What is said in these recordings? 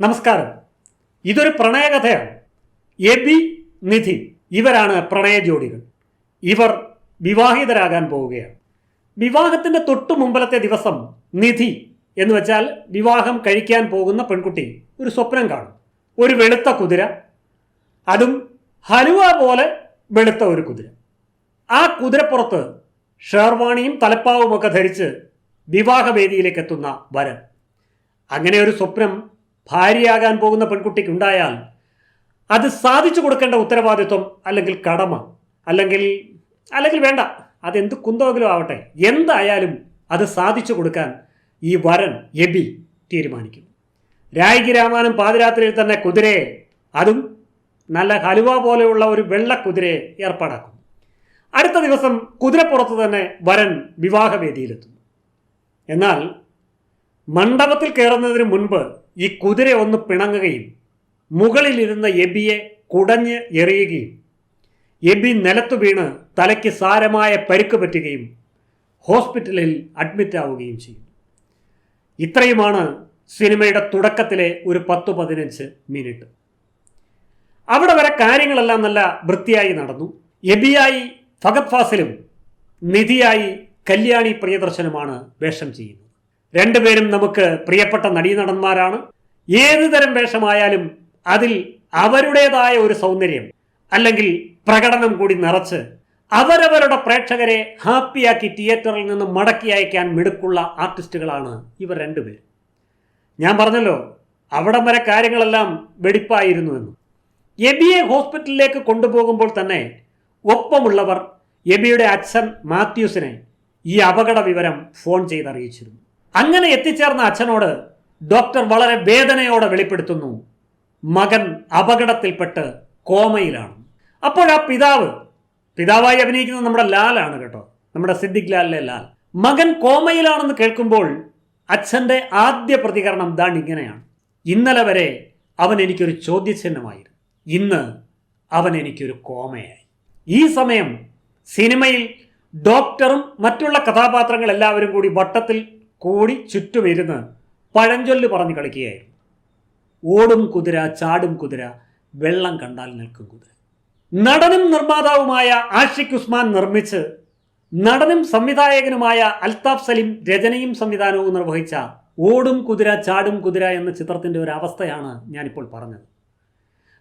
നമസ്കാരം. ഇതൊരു പ്രണയകഥയാണ്. A B നിധി ഇവരാണ് പ്രണയ ജോഡികൾ. ഇവർ വിവാഹിതരാകാൻ പോവുകയാണ്. വിവാഹത്തിന്റെ തൊട്ടു മുമ്പലത്തെ ദിവസം നിധി എന്ന് വെച്ചാൽ വിവാഹം കഴിക്കാൻ പോകുന്ന പെൺകുട്ടി ഒരു സ്വപ്നം കാണും. ഒരു വെളുത്ത കുതിര അതും ഹലുവ പോലെ വെളുത്ത ഒരു കുതിര. ആ കുതിരപ്പുറത്ത് ഷേർവാണിയും തലപ്പാവുമൊക്കെ ധരിച്ച് വിവാഹവേദിയിലേക്ക് എത്തുന്ന വരൻ. അങ്ങനെ ഒരു സ്വപ്നം ഭാര്യയാകാൻ പോകുന്ന പെൺകുട്ടിക്ക് ഉണ്ടായാൽ അത് സാധിച്ചു കൊടുക്കേണ്ട ഉത്തരവാദിത്വം അല്ലെങ്കിൽ കടമ അല്ലെങ്കിൽ അല്ലെങ്കിൽ വേണ്ട. അതെന്ത് കുന്തമെങ്കിലും ആവട്ടെ. എന്തായാലും അത് സാധിച്ചു കൊടുക്കാൻ ഈ വരൻ എബി തീരുമാനിക്കുന്നു. രായികി രാമാനും പാതിരാത്രിയിൽ തന്നെ കുതിരയെ അതും നല്ല ഹലുവ പോലെയുള്ള ഒരു വെള്ള കുതിരയെ ഏർപ്പാടാക്കുന്നു. അടുത്ത ദിവസം കുതിരപ്പുറത്ത് തന്നെ വരൻ വിവാഹവേദിയിലെത്തുന്നു. എന്നാൽ മണ്ഡപത്തിൽ കയറുന്നതിന് മുൻപ് ഈ കുതിര ഒന്ന് പിണങ്ങുകയും മുകളിലിരുന്ന എബിയെ കുടഞ്ഞ് എറിയുകയും എബി നിലത്തു വീണ് തലയ്ക്ക് സാരമായ പരിക്ക് പറ്റുകയും ഹോസ്പിറ്റലിൽ അഡ്മിറ്റ് ആവുകയും ചെയ്യും ഇത്രയുമാണ് സിനിമയുടെ തുടക്കത്തിലെ ഒരു പത്ത് പതിനഞ്ച് മിനിറ്റ്. അവിടെ വരെ കാര്യങ്ങളെല്ലാം നല്ല വൃത്തിയായി നടന്നു. എബിയായി ഫഗത് ഫാസിലും നിധിയായി കല്യാണി പ്രിയദർശനുമാണ് വേഷം ചെയ്യുന്നത്. രണ്ടുപേരും നമുക്ക് പ്രിയപ്പെട്ട നടീനടന്മാരാണ്. ഏതു തരം വേഷമായാലും അതിൽ അവരുടേതായ ഒരു സൗന്ദര്യം അല്ലെങ്കിൽ പ്രകടനം കൂടി നിറച്ച് അവരവരുടെ പ്രേക്ഷകരെ ഹാപ്പിയാക്കി തിയേറ്ററിൽ നിന്ന് മടക്കി അയക്കാൻ മിടുക്കുള്ള ആർട്ടിസ്റ്റുകളാണ് ഇവർ രണ്ടുപേർ. ഞാൻ പറഞ്ഞല്ലോ അവിടം വരെ കാര്യങ്ങളെല്ലാം വെടിപ്പായിരുന്നു എന്ന്. എബിയെ ഹോസ്പിറ്റലിലേക്ക് കൊണ്ടുപോകുമ്പോൾ തന്നെ ഒപ്പമുള്ളവർ എബിയുടെ അച്ഛൻ മാത്യൂസിനെ ഈ അപകട വിവരം ഫോൺ ചെയ്ത് അറിയിച്ചിരുന്നു അങ്ങനെ എത്തിച്ചേർന്ന അച്ഛനോട് ഡോക്ടർ വളരെ വേദനയോടെ വെളിപ്പെടുത്തുന്നു. മകൻ അപകടത്തിൽപ്പെട്ട് കോമയിലാണ്. അപ്പോൾ ആ പിതാവ് പിതാവായി അഭിനയിക്കുന്നത് നമ്മുടെ ലാലാണ് കേട്ടോ നമ്മുടെ സിദ്ദിഖ് ലാലിലെ ലാൽ. മകൻ കോമയിലാണെന്ന് കേൾക്കുമ്പോൾ അച്ഛന്റെ ആദ്യ പ്രതികരണം ദാണ്ട് ഇങ്ങനെയാണ്. ഇന്നലെ വരെ അവൻ എനിക്കൊരു ചോദ്യചിഹ്നമായിരുന്നു. ഇന്ന് അവൻ എനിക്കൊരു കോമയായി. ഈ സമയം സിനിമയിൽ ഡോക്ടറും മറ്റുള്ള കഥാപാത്രങ്ങൾ എല്ലാവരും കൂടി വട്ടത്തിൽ കൂടി ചുറ്റുമിരുന്ന് പഴഞ്ചൊല്ല് പറഞ്ഞു കളിക്കുകയായിരുന്നു. ഓടും കുതിര ചാടും കുതിര വെള്ളം കണ്ടാൽ നിൽക്കും കുതിര. നടനും നിർമ്മാതാവുമായ ആഷിഖ് ഉസ്മാൻ നിർമ്മിച്ച് നടനും സംവിധായകനുമായ അൽതാഫ് സലീം രചനയും സംവിധാനവും നിർവഹിച്ച ഓടും കുതിര ചാടും കുതിര എന്ന ചിത്രത്തിന്റെ ഒരു അവസ്ഥയാണ് ഞാനിപ്പോൾ പറഞ്ഞത്.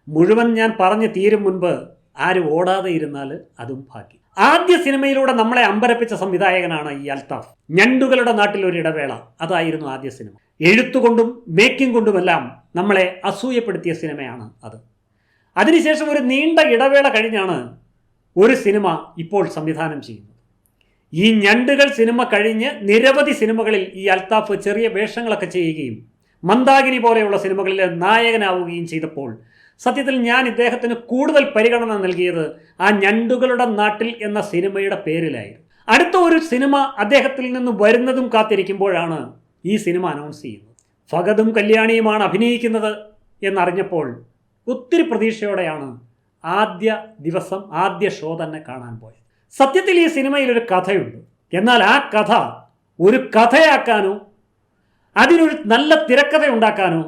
മുഴുവൻ ഞാൻ പറഞ്ഞു തീരും മുൻപ് ആരും ഓടാതെ ഇരുന്നാൽ അതും ഭാഗ്യം. ആദ്യ സിനിമയിലൂടെ നമ്മളെ അമ്പരപ്പിച്ച സംവിധായകനാണ് ഈ അൽത്താഫ് ഞണ്ടുകളുടെ നാട്ടിൽ ഒരു ഇടവേള. അതായിരുന്നു ആദ്യ സിനിമ. എഴുത്തുകൊണ്ടും മേക്കിംഗ് കൊണ്ടുമെല്ലാം നമ്മളെ അസൂയപ്പെടുത്തിയ സിനിമയാണ് അത്. അതിനുശേഷം ഒരു നീണ്ട ഇടവേള കഴിഞ്ഞാണ് ഒരു സിനിമ ഇപ്പോൾ സംവിധാനം ചെയ്യുന്നത്. ഈ ഞണ്ടുകൾ സിനിമ കഴിഞ്ഞ് നിരവധി സിനിമകളിൽ ഈ അൽത്താഫ് ചെറിയ വേഷങ്ങളൊക്കെ ചെയ്യുകയും മന്ദാകിനി പോലെയുള്ള സിനിമകളിലെ നായകനാവുകയും ചെയ്തപ്പോൾ സത്യത്തിൽ ഞാൻ ഇദ്ദേഹത്തിന് കൂടുതൽ പരിഗണന നൽകിയത് ആ ഞണ്ടുകളുടെ നാട്ടിൽ എന്ന സിനിമയുടെ പേരിലായിരുന്നു. അടുത്ത ഒരു സിനിമ അദ്ദേഹത്തിൽ നിന്ന് വരുന്നതും കാത്തിരിക്കുമ്പോഴാണ് ഈ സിനിമ അനൗൺസ് ചെയ്യുന്നത്. ഫഗതും കല്യാണിയുമാണ് അഭിനയിക്കുന്നത് എന്നറിഞ്ഞപ്പോൾ ഒത്തിരി പ്രതീക്ഷയോടെയാണ് ആദ്യ ദിവസം ആദ്യ ഷോ തന്നെ കാണാൻ പോയത്. സത്യത്തിൽ ഈ സിനിമയിൽ ഒരു കഥയുണ്ട്. എന്നാൽ ആ കഥ ഒരു കഥയാക്കാനോ അതിനൊരു നല്ല തിരക്കഥ ഉണ്ടാക്കാനോ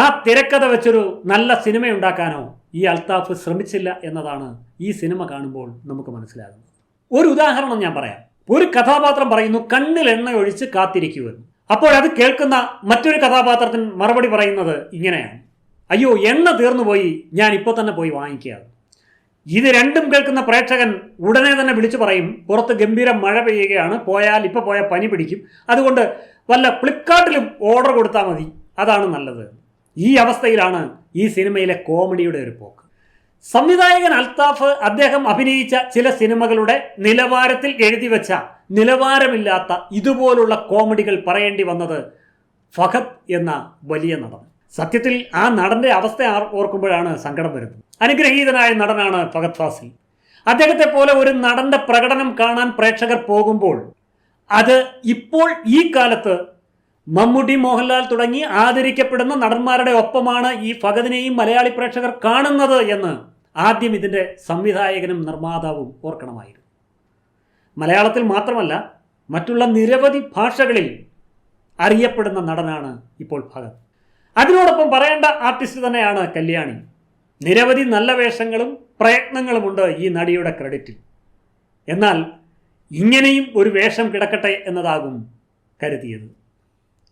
ആ തിരക്കഥ വെച്ചൊരു നല്ല സിനിമ ഉണ്ടാക്കാനോ ഈ അൽത്താഫ് ശ്രമിച്ചില്ല എന്നതാണ് ഈ സിനിമ കാണുമ്പോൾ നമുക്ക് മനസ്സിലാകുന്നത്. ഒരു ഉദാഹരണം ഞാൻ പറയാം. ഒരു കഥാപാത്രം പറയുന്നു കണ്ണിൽ എണ്ണ ഒഴിച്ച് കാത്തിരിക്കുമെന്ന് അപ്പോൾ അത് കേൾക്കുന്ന മറ്റൊരു കഥാപാത്രത്തിന് മറുപടി പറയുന്നത് ഇങ്ങനെയാണ്. അയ്യോ എണ്ണ തീർന്നുപോയി ഞാൻ ഇപ്പോൾ തന്നെ പോയി വാങ്ങിക്കുക ഇത് രണ്ടും കേൾക്കുന്ന പ്രേക്ഷകൻ ഉടനെ തന്നെ വിളിച്ചു പറയും പുറത്ത് ഗംഭീര മഴ പെയ്യുകയാണ് പോയാൽ ഇപ്പോൾ പോയാൽ പനി പിടിക്കും. അതുകൊണ്ട് വല്ല ഫ്ലിപ്കാർട്ടിലും ഓർഡർ കൊടുത്താൽ മതി. അതാണ് നല്ലത്. ഈ അവസ്ഥയിലാണ് ഈ സിനിമയിലെ കോമഡിയുടെ ഒരു പോക്ക്. സംവിധായകൻ അൽത്താഫ് അദ്ദേഹം അഭിനയിച്ച ചില സിനിമകളുടെ നിലവാരത്തിൽ എഴുതി വെച്ച നിലവാരമില്ലാത്ത ഇതുപോലുള്ള കോമഡികൾ പറയേണ്ടി വന്നത് ഫഹദ് എന്ന വലിയ നടൻ. സത്യത്തിൽ ആ നടന്റെ അവസ്ഥ ഓർക്കുമ്പോഴാണ് സങ്കടം വരുന്നത്. അനുഗ്രഹീതനായ നടനാണ് ഫഹദ് ഫാസിൽ. അദ്ദേഹത്തെ പോലെ ഒരു നടന്റെ പ്രകടനം കാണാൻ പ്രേക്ഷകർ പോകുമ്പോൾ അത് ഇപ്പോൾ ഈ കാലത്ത് മമ്മൂട്ടി മോഹൻലാൽ തുടങ്ങി ആദരിക്കപ്പെടുന്ന നടന്മാരുടെ ഒപ്പമാണ് ഈ ഫഗദിനെയും മലയാളി പ്രേക്ഷകർ കാണുന്നത് എന്ന് ആദ്യം ഇതിന്റെ സംവിധായകനും നിർമ്മാതാവും ഓർക്കണമായിരുന്നു. മലയാളത്തിൽ മാത്രമല്ല മറ്റുള്ള നിരവധി ഭാഷകളിൽ അറിയപ്പെടുന്ന നടനാണ് ഇപ്പോൾ ഭഗത് അതിനോടൊപ്പം പറയേണ്ട ആർട്ടിസ്റ്റ് തന്നെയാണ് കല്യാണി. നിരവധി നല്ല വേഷങ്ങളും പ്രയത്നങ്ങളുമുണ്ട് ഈ നടിയുടെ ക്രെഡിറ്റിൽ. എന്നാൽ ഇങ്ങനെയും ഒരു വേഷം കിടക്കട്ടെ എന്നതാകും കരുതിയത്.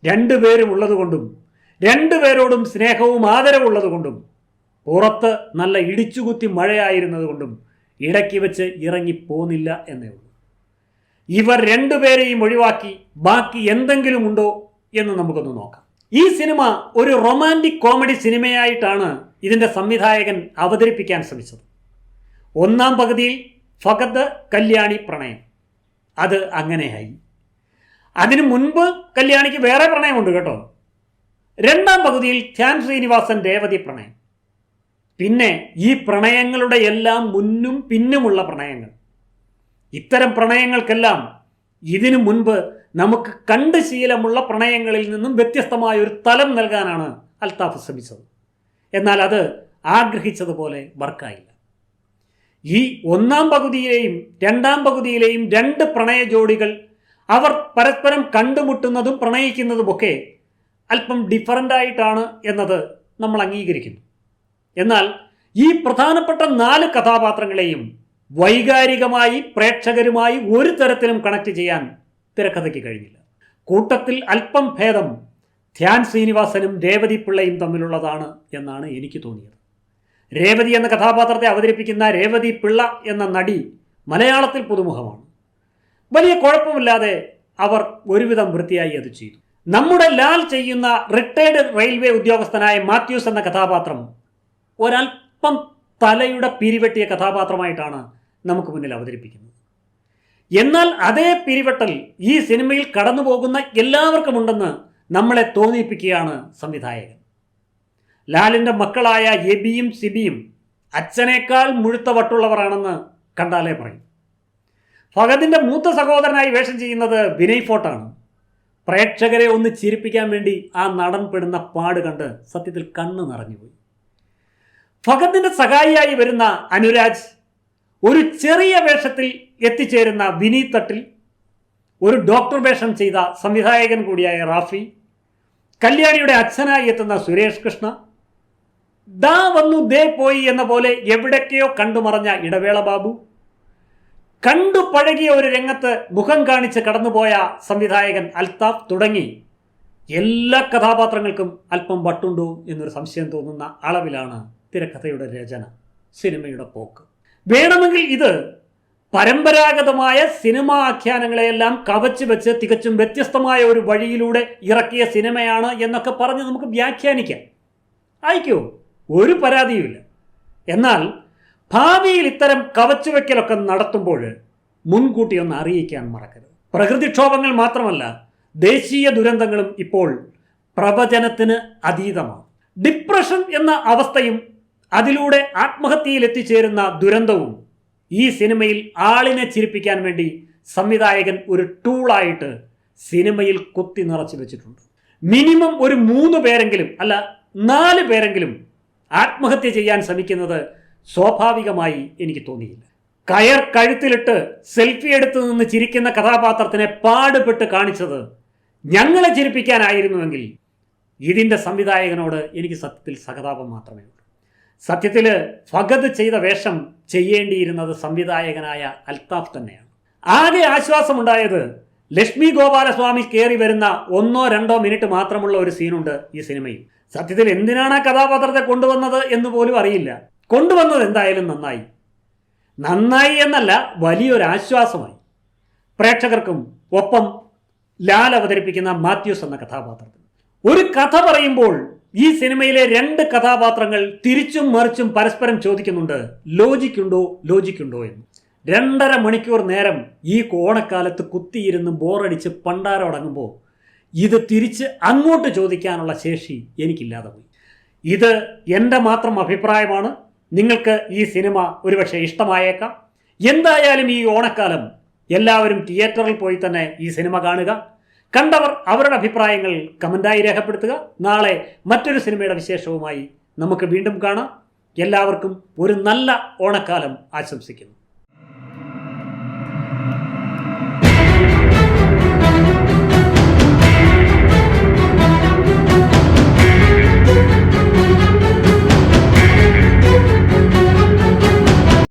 രണ്ടുപേരും ഉള്ളതുകൊണ്ടും രണ്ടുപേരോടും സ്നേഹവും ആദരവുള്ളതുകൊണ്ടും പുറത്ത് നല്ല ഇടിച്ചുകുത്തി മഴയായിരുന്നതുകൊണ്ടും ഇടയ്ക്ക് വെച്ച് ഇറങ്ങിപ്പോന്നില്ല എന്നേ ഉള്ളൂ. ഇവർ രണ്ടുപേരെയും ഒഴിവാക്കി ബാക്കി എന്തെങ്കിലും ഉണ്ടോ എന്ന് നമുക്കൊന്ന് നോക്കാം. ഈ സിനിമ ഒരു റൊമാന്റിക് കോമഡി സിനിമയായിട്ടാണ് ഇതിന്റെ സംവിധായകൻ അവതരിപ്പിക്കാൻ ശ്രമിച്ചത്. ഒന്നാം പകുതിയിൽ ഫഗത് കല്യാണി പ്രണയം. അത് അങ്ങനെയായി. അതിനു മുൻപ് കല്യാണിക്ക് വേറെ പ്രണയമുണ്ട് കേട്ടോ. രണ്ടാം പകുതിയിൽ ധ്യാൻ ശ്രീനിവാസൻ രേവതി പ്രണയം. പിന്നെ ഈ പ്രണയങ്ങളുടെ എല്ലാം മുന്നും പിന്നുമുള്ള പ്രണയങ്ങൾ. ഇത്തരം പ്രണയങ്ങൾക്കെല്ലാം ഇതിനു മുൻപ് നമുക്ക് കണ്ട് ശീലമുള്ള പ്രണയങ്ങളിൽ നിന്നും വ്യത്യസ്തമായ ഒരു തലം നൽകാനാണ് അൽത്താഫ് ശ്രമിച്ചത്. എന്നാൽ അത് ആഗ്രഹിച്ചതുപോലെ വർക്കായില്ല. ഈ ഒന്നാം പകുതിയിലെയും രണ്ടാം പകുതിയിലെയും രണ്ട് പ്രണയ ജോഡികൾ അവർ പരസ്പരം കണ്ടുമുട്ടുന്നതും പ്രണയിക്കുന്നതുമൊക്കെ അല്പം ഡിഫറന്റ് ആയിട്ടാണ് എന്നത് നമ്മൾ അംഗീകരിക്കുന്നു. എന്നാൽ ഈ പ്രധാനപ്പെട്ട നാല് കഥാപാത്രങ്ങളെയും വൈകാരികമായി പ്രേക്ഷകരുമായി ഒരു തരത്തിലും കണക്ട് ചെയ്യാൻ തിരക്കഥയ്ക്ക് കഴിഞ്ഞില്ല. കൂട്ടത്തിൽ അല്പം ഭേദം ധ്യാൻ ശ്രീനിവാസനും രേവതി പിള്ളയും തമ്മിലുള്ളതാണ് എന്നാണ് എനിക്ക് തോന്നിയത്. രേവതി എന്ന കഥാപാത്രത്തെ അവതരിപ്പിക്കുന്ന രേവതി പിള്ള എന്ന നടി മലയാളത്തിൽ പുതുമുഖമാണ്. വലിയ കുഴപ്പമില്ലാതെ അവർ ഒരുവിധം വൃത്തിയായി അത് ചെയ്തു. നമ്മുടെ ലാൽ ചെയ്യുന്ന റിട്ടയർഡ് റെയിൽവേ ഉദ്യോഗസ്ഥനായ മാത്യൂസ് എന്ന കഥാപാത്രം ഒരല്പം തലയുടെ പിരിവെട്ടിയ കഥാപാത്രമായിട്ടാണ് നമുക്ക് മുന്നിൽ അവതരിപ്പിക്കുന്നത്. എന്നാൽ അതേ പിരിവെട്ടൽ ഈ സിനിമയിൽ കടന്നു പോകുന്ന എല്ലാവർക്കും ഉണ്ടെന്ന് നമ്മളെ തോന്നിപ്പിക്കുകയാണ് സംവിധായകൻ. ലാലിന്റെ മക്കളായ എബിയും സിബിയും അച്ഛനേക്കാൾ മുഴുത്ത വട്ടുള്ളവരാണെന്ന് കണ്ടാലേ പറയും. ഫഹദിന്റെ മൂത്ത സഹോദരനായി വേഷം ചെയ്യുന്നത് വിനയ് ഫോട്ടാണ് പ്രേക്ഷകരെ ഒന്ന് ചിരിപ്പിക്കാൻ വേണ്ടി ആ നടൻ പെടുന്ന പാട് കണ്ട് സത്യത്തിൽ കണ്ണു നിറഞ്ഞുപോയി ഫഹദിന്റെ സഹായിയായി വരുന്ന അനുരാജ് ഒരു ചെറിയ വേഷത്തിൽ എത്തിച്ചേരുന്ന വിനീത് തട്ടിൽ ഒരു ഡോക്ടർ വേഷം ചെയ്ത സംവിധായകൻ കൂടിയായ റാഫി കല്യാണിയുടെ അച്ഛനായി എത്തുന്ന സുരേഷ് കൃഷ്ണ ദാ വന്നു ദേ പോയി എന്ന പോലെ എവിടൊക്കെയോ കണ്ടുമറഞ്ഞ ഇടവേള ബാബു കണ്ടു പഴകിയ ഒരു രംഗത്ത് മുഖം കാണിച്ച് കടന്നുപോയ സംവിധായകൻ അൽതാഫ് തുടങ്ങി. എല്ലാ കഥാപാത്രങ്ങൾക്കും അല്പം വട്ടുണ്ടോ എന്നൊരു സംശയം തോന്നുന്ന അളവിലാണ് തിരക്കഥയുടെ രചന സിനിമയുടെ പോക്ക്. വേണമെങ്കിൽ ഇത് പരമ്പരാഗതമായ സിനിമാ ആഖ്യാനങ്ങളെയെല്ലാം കവച്ചു വെച്ച് തികച്ചും വ്യത്യസ്തമായ ഒരു വഴിയിലൂടെ ഇറക്കിയ സിനിമയാണ് എന്നൊക്കെ പറഞ്ഞ് നമുക്ക് വ്യാഖ്യാനിക്കാം. ആയിക്കോ ഒരു പരാതിയുമില്ല. എന്നാൽ ഭാവിയിൽ ഇത്തരം കവച്ചുവെക്കലൊക്കെ നടത്തുമ്പോൾ മുൻകൂട്ടി ഒന്ന് അറിയിക്കാൻ മറക്കരുത്. പ്രകൃതിക്ഷോഭങ്ങൾ മാത്രമല്ല ദേശീയ ദുരന്തങ്ങളും ഇപ്പോൾ പ്രവചനത്തിന് അതീതമാണ്. ഡിപ്രഷൻ എന്ന അവസ്ഥയും അതിലൂടെ ആത്മഹത്യയിൽ എത്തിച്ചേരുന്ന ദുരന്തവും ഈ സിനിമയിൽ ആളിനെ ചിരിപ്പിക്കാൻ വേണ്ടി സംവിധായകൻ ഒരു ടൂളായിട്ട് സിനിമയിൽ കുത്തി നിറച്ചു വെച്ചിട്ടുണ്ട്. മിനിമം ഒരു മൂന്ന് പേരെങ്കിലും അല്ല നാല് പേരെങ്കിലും ആത്മഹത്യ ചെയ്യാൻ ശ്രമിക്കുന്നത് സ്വാഭാവികമായി എനിക്ക് തോന്നിയില്ല. കയർ കഴുത്തിലിട്ട് സെൽഫി എടുത്തു നിന്ന് ചിരിക്കുന്ന കഥാപാത്രത്തിനെ പാടുപെട്ട് കാണിച്ചത് ഞങ്ങളെ ചിരിപ്പിക്കാനായിരുന്നുവെങ്കിൽ ഇതിന്റെ സംവിധായകനോട് എനിക്ക് സത്യത്തിൽ സഹതാപം മാത്രമേ ഉള്ളൂ. സത്യത്തിൽ ഫഗത് ചെയ്ത വേഷം ചെയ്യേണ്ടിയിരുന്നത് സംവിധായകനായ അൽത്താഫ് തന്നെയാണ്. ആകെ ആശ്വാസമുണ്ടായത് ലക്ഷ്മി ഗോപാലസ്വാമി കയറി വരുന്ന ഒന്നോ രണ്ടോ മിനിറ്റ് മാത്രമുള്ള ഒരു സീനുണ്ട് ഈ സിനിമയിൽ. സത്യത്തിൽ എന്തിനാണ് ആ കഥാപാത്രത്തെ കൊണ്ടുവന്നത് എന്ന് പോലും അറിയില്ല. കൊണ്ടുവന്നത് എന്തായാലും നന്നായി. നന്നായി എന്നല്ല വലിയൊരാശ്വാസമായി പ്രേക്ഷകർക്കും ഒപ്പം ലാൽ അവതരിപ്പിക്കുന്ന മാത്യൂസ് എന്ന കഥാപാത്രത്തിന്. ഒരു കഥ പറയുമ്പോൾ ഈ സിനിമയിലെ രണ്ട് കഥാപാത്രങ്ങൾ തിരിച്ചും മറിച്ചും പരസ്പരം ചോദിക്കുന്നുണ്ട് ലോജിക്കുണ്ടോ ലോജിക്കുണ്ടോ എന്ന്. രണ്ടര മണിക്കൂർ നേരം ഈ കോണക്കാലത്ത് കുത്തിയിരുന്ന് ബോറടിച്ച് പണ്ടാരടങ്ങുമ്പോൾ ഇത് തിരിച്ച് അങ്ങോട്ട് ചോദിക്കാനുള്ള ശേഷി എനിക്കില്ലാതെ പോയി. ഇത് എന്റെ മാത്രം അഭിപ്രായമാണ് നിങ്ങൾക്ക് ഈ സിനിമ ഒരുപക്ഷെ ഇഷ്ടമായേക്കാം. എന്തായാലും ഈ ഓണക്കാലം എല്ലാവരും തിയേറ്ററിൽ പോയി തന്നെ ഈ സിനിമ കാണുക. കണ്ടവർ അവരുടെ അഭിപ്രായങ്ങൾ കമന്റായി രേഖപ്പെടുത്തുക. നാളെ മറ്റൊരു സിനിമയുടെ വിശേഷവുമായി നമുക്ക് വീണ്ടും കാണാം. എല്ലാവർക്കും ഒരു നല്ല ഓണക്കാലം ആശംസിക്കുന്നു.